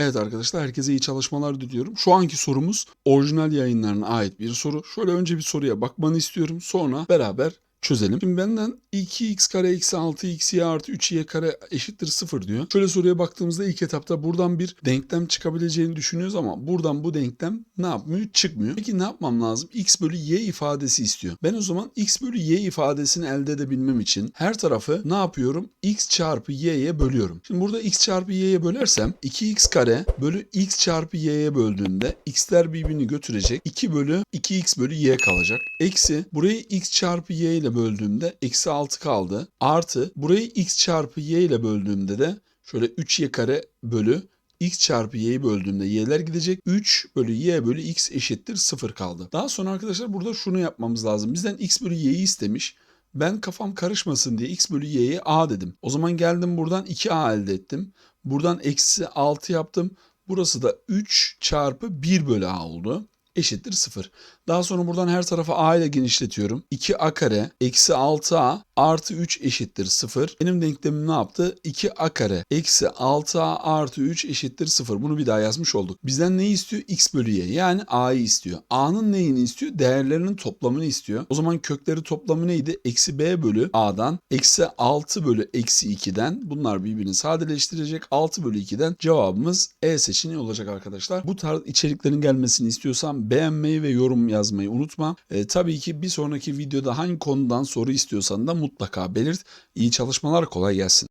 Evet arkadaşlar herkese iyi çalışmalar diliyorum. Şu anki sorumuz orijinal yayınlarına ait bir soru. Şöyle önce bir soruya bakmanı istiyorum. Sonra beraber çözelim. Şimdi benden 2x kare eksi 6xy artı 3y kare eşittir 0 diyor. Şöyle soruya baktığımızda ilk etapta buradan bir denklem çıkabileceğini düşünüyoruz ama buradan bu denklem ne yapmıyor? Çıkmıyor. Peki ne yapmam lazım? x bölü y ifadesi istiyor. Ben o zaman x bölü y ifadesini elde edebilmem için her tarafı ne yapıyorum? x çarpı y'ye bölüyorum. Şimdi burada x çarpı y'ye bölersem 2x kare bölü x çarpı y'ye böldüğümde x'ler birbirini götürecek. 2 bölü 2x bölü y kalacak. Eksi burayı x çarpı y ile böldüğümde eksi 6 kaldı. Artı burayı x çarpı y ile böldüğümde de şöyle 3y kare bölü x çarpı y'yi böldüğümde y'ler gidecek. 3 bölü y bölü x eşittir 0 kaldı. Daha sonra arkadaşlar burada şunu yapmamız lazım. Bizden x bölü y'yi istemiş. Ben kafam karışmasın diye x bölü y'ye a dedim. O zaman geldim buradan 2a elde ettim. Buradan eksi 6 yaptım. Burası da 3 çarpı 1 bölü a oldu eşittir 0. Daha sonra buradan her tarafa a ile genişletiyorum. 2a kare eksi 6a artı 3 eşittir 0. Benim denklemim ne yaptı? 2a kare eksi 6a artı 3 eşittir 0. Bunu bir daha yazmış olduk. Bizden neyi istiyor? x bölü y yani a'yı istiyor. a'nın neyini istiyor? Değerlerinin toplamını istiyor. O zaman kökleri toplamı neydi? Eksi b bölü a'dan eksi 6 bölü eksi 2'den bunlar birbirini sadeleştirecek. 6 bölü 2'den cevabımız E seçeneği olacak arkadaşlar. Bu tarz içeriklerin gelmesini istiyorsan beğenmeyi ve yorum yazmayı unutma. E, tabii ki bir sonraki videoda hangi konudan soru istiyorsan da mutlaka belirt. İyi çalışmalar kolay gelsin.